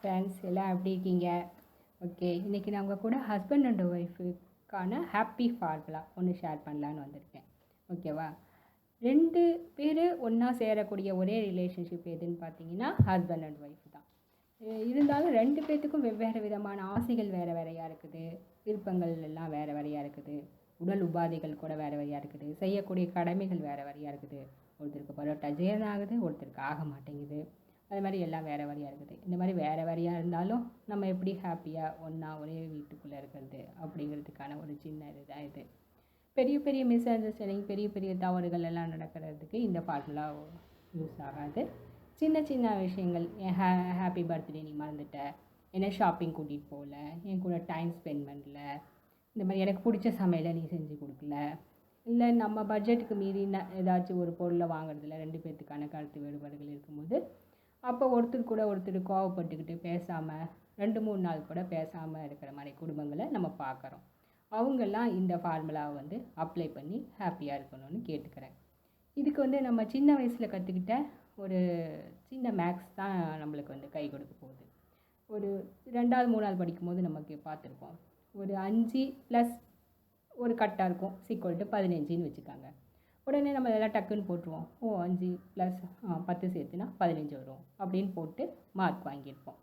Friends எல்லாம் எப்படி இருக்கீங்க? ஓகே இன்றைக்கி நான் உங்கள் கூட ஹஸ்பண்ட் அண்ட் ஒய்ஃபுக்கான ஹாப்பி ஃபார்முலா ஒன்று ஷேர் பண்ணலான்னு வந்திருக்கேன். ஓகேவா ரெண்டு பேர் ஒன்றா சேரக்கூடிய ஒரே ரிலேஷன்ஷிப் எதுன்னு பார்த்தீங்கன்னா ஹஸ்பண்ட் அண்ட் ஒய்ஃப் தான். இருந்தாலும் ரெண்டு பேர்த்துக்கும் வெவ்வேறு விதமான ஆசைகள் வேறு வேறையாக இருக்குது. விருப்பங்கள் எல்லாம் வேறு வேறையாக இருக்குது. உடல் உபாதைகள் கூட வேறு வேறையாக இருக்குது. செய்யக்கூடிய கடமைகள் வேறு வேறையாக இருக்குது. ஒருத்தருக்கு பரோட்டா ஜீரணம் ஆகுது ஒருத்தருக்கு ஆக மாட்டேங்குது. அது மாதிரி எல்லாம் வேறு வேறையாக இருக்குது. இந்த மாதிரி வேறு வேறையாக இருந்தாலும் நம்ம எப்படி ஹாப்பியாக ஒன்றா ஒரே வீட்டுக்குள்ளே இருக்கிறது அப்படிங்கிறதுக்கான ஒரு சின்ன இதுதான் இது. பெரிய பெரிய மிஸ் அண்டர்ஸ்டாண்டிங் பெரிய பெரிய தவறுகள் எல்லாம் நடக்கிறதுக்கு இந்த பாட்டெலாம் யூஸ் ஆகாது. சின்ன சின்ன விஷயங்கள் என் ஹே ஹாப்பி பர்த்டே நீ மறந்துட்ட என்ன ஷாப்பிங் கூட்டிகிட்டு போகல என் கூட டைம் ஸ்பெண்ட் பண்ணல இந்த மாதிரி எனக்கு பிடிச்ச சமையலை நீ செஞ்சு கொடுக்கல இல்லை நம்ம பட்ஜெட்டுக்கு மீறி ந- ஏதாச்சும் ஒரு பொருளை வாங்குறதுல ரெண்டு பேர்த்துக்கான கருத்து வேறுபாடுகள் இருக்கும்போது அப்போ ஒருத்தர் கூட ஒருத்தர் கோவப்பட்டுக்கிட்டு பேசாமல் ரெண்டு மூணு நாள் கூட பேசாமல் இருக்கிற மாதிரி குடும்பங்களை நம்ம பார்க்குறோம் அவங்கெல்லாம் இந்த ஃபார்முலாவை வந்து அப்ளை பண்ணி ஹாப்பியாக இருக்கணும்னு கேட்டுக்கிறேன். இதுக்கு வந்து நம்ம சின்ன வயசில் கற்றுக்கிட்ட ஒரு சின்ன மேக்ஸ் தான் நம்மளுக்கு வந்து கை கொடுக்க போகுது. ஒரு ரெண்டாவது மூணாவது படிக்கும்போது நமக்கு பார்த்துருப்போம். ஒரு அஞ்சு ப்ளஸ் ஒரு கட்டாக இருக்கும். சீக்வல் டு பதினஞ்சுன்னு வச்சுக்காங்க. உடனே நம்ம இதெல்லாம் டக்குன்னு போட்டுருவோம். ஓ அஞ்சு ப்ளஸ் பத்து சேர்த்துனா பதினஞ்சு வரும். அப்படின்னு போட்டு மார்க் வாங்கியிருப்போம்.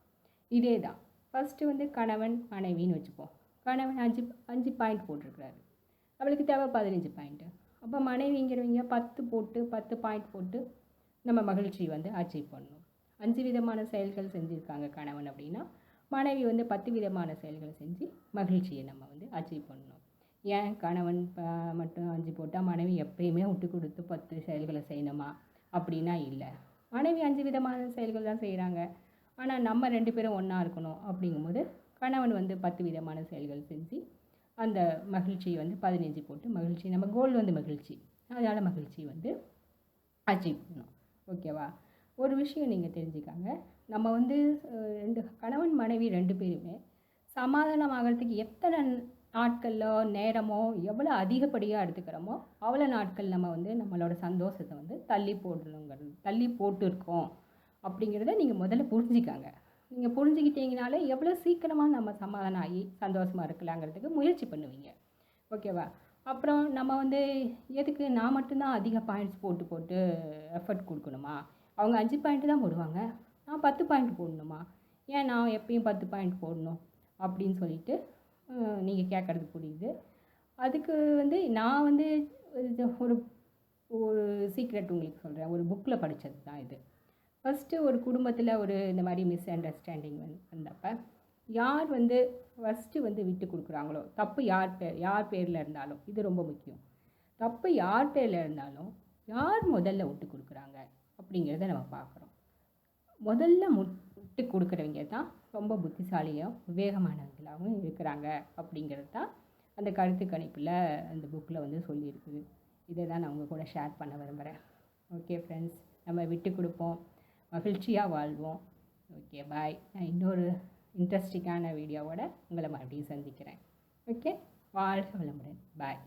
இதே தான் ஃபஸ்ட்டு வந்து கணவன் மனைவின்னு வச்சுப்போம். கணவன் அஞ்சு அஞ்சு பாயிண்ட் போட்டிருக்கிறாரு. அவளுக்கு தேவை பதினஞ்சு பாயிண்ட்டு அப்போ மனைவிங்கிறவங்க பத்து போட்டு பத்து பாயிண்ட் போட்டு நம்ம மகிழ்ச்சி வந்து அச்சீவ் பண்ணணும். அஞ்சு விதமான செயல்கள் செஞ்சுருக்காங்க கணவன் அப்படின்னா மனைவி வந்து பத்து விதமான செயல்களை செஞ்சு மகிழ்ச்சியை நம்ம வந்து அச்சீவ் பண்ணணும். ஏன் கணவன் மட்டும் அஞ்சு போட்டால் மனைவி எப்பயுமே விட்டு கொடுத்து பத்து செயல்களை செய்யணுமா? அப்படின்னா இல்லை. மனைவி அஞ்சு விதமான செயல்கள் தான் செய்கிறாங்க ஆனால் நம்ம ரெண்டு பேரும் ஒன்றா இருக்கணும் அப்படிங்கும்போது கணவன் வந்து பத்து விதமான செயல்கள் செஞ்சு அந்த மகிழ்ச்சியை வந்து பதினஞ்சு போட்டு மகிழ்ச்சி நம்ம கோல் வந்து மகிழ்ச்சி. அதனால் மகிழ்ச்சி வந்து அச்சீவ் பண்ணணும். ஓகேவா ஒரு விஷயம் நீங்கள் தெரிஞ்சுக்காங்க. நம்ம வந்து ரெண்டு கணவன் மனைவி ரெண்டு பேருமே சமாதானம் ஆகிறதுக்கு எத்தனை நாட்களோ நேரமோ எவ்வளோ அதிகப்படியாக எடுத்துக்கிறோமோ அவ்வளோ நாட்கள் நம்ம வந்து நம்மளோட சந்தோஷத்தை வந்து தள்ளி போடுறோங்கிறது தள்ளி போட்டுருக்கோம். அப்படிங்கிறத நீங்கள் முதல்ல புரிஞ்சுக்காங்க. நீங்கள் புரிஞ்சுக்கிட்டீங்கனாலே எவ்வளோ சீக்கிரமாக நம்ம சமாதானம் ஆகி சந்தோஷமாக இருக்கலாங்கிறதுக்கு முயற்சி பண்ணுவீங்க. ஓகேவா? அப்புறம் நம்ம வந்து எதுக்கு நான் மட்டும்தான் அதிக பாயிண்ட்ஸ் போட்டு போட்டு எஃபர்ட் கொடுக்கணுமா? அவங்க அஞ்சு பாயிண்ட் தான் போடுவாங்க. நான் பத்து பாயிண்ட் போடணுமா? ஏன் நான் எப்பயும் பத்து பாயிண்ட் போடணும்? அப்படின்னு சொல்லிட்டு நீங்கள் கேட்குறது புரியுது. அதுக்கு வந்து நான் வந்து ஒரு ஒரு சீக்ரெட் உங்களுக்கு சொல்கிறேன் ஒரு புக்கில் படித்தது தான் இது. ஃபஸ்ட்டு ஒரு குடும்பத்தில் ஒரு இந்த மாதிரி மிஸ் அண்டர்ஸ்டாண்டிங் வந்து வந்தப்போ யார் வந்து ஃபஸ்ட்டு வந்து விட்டு கொடுக்குறாங்களோ தப்பு யார் பேர் யார் பேரில் இருந்தாலும் இது ரொம்ப முக்கியம். தப்பு யார் பேரில் இருந்தாலும் யார் முதல்ல விட்டு கொடுக்குறாங்க அப்படிங்கிறத நம்ம பார்க்குறோம். முதல்ல முட்டு கொடுக்குறவங்க தான் ரொம்ப புத்திசாலியாக விவேகமானவர்களாகவும் இருக்கிறாங்க அப்படிங்கிறது தான் அந்த கருத்து கணிப்பில் அந்த புக்கில் வந்து சொல்லியிருக்குது. இதை தான் நான் உங்கள் கூட ஷேர் பண்ண விரும்புகிறேன் ஓகே ஃப்ரெண்ட்ஸ் நம்ம விட்டு கொடுப்போம். மகிழ்ச்சியாக வாழ்வோம். ஓகே பாய் நான் இன்னொரு இன்ட்ரெஸ்டிங்கான வீடியோவோட உங்களை மறுபடியும் சந்திக்கிறேன். ஓகே வாழ்க வளமுடன். பாய்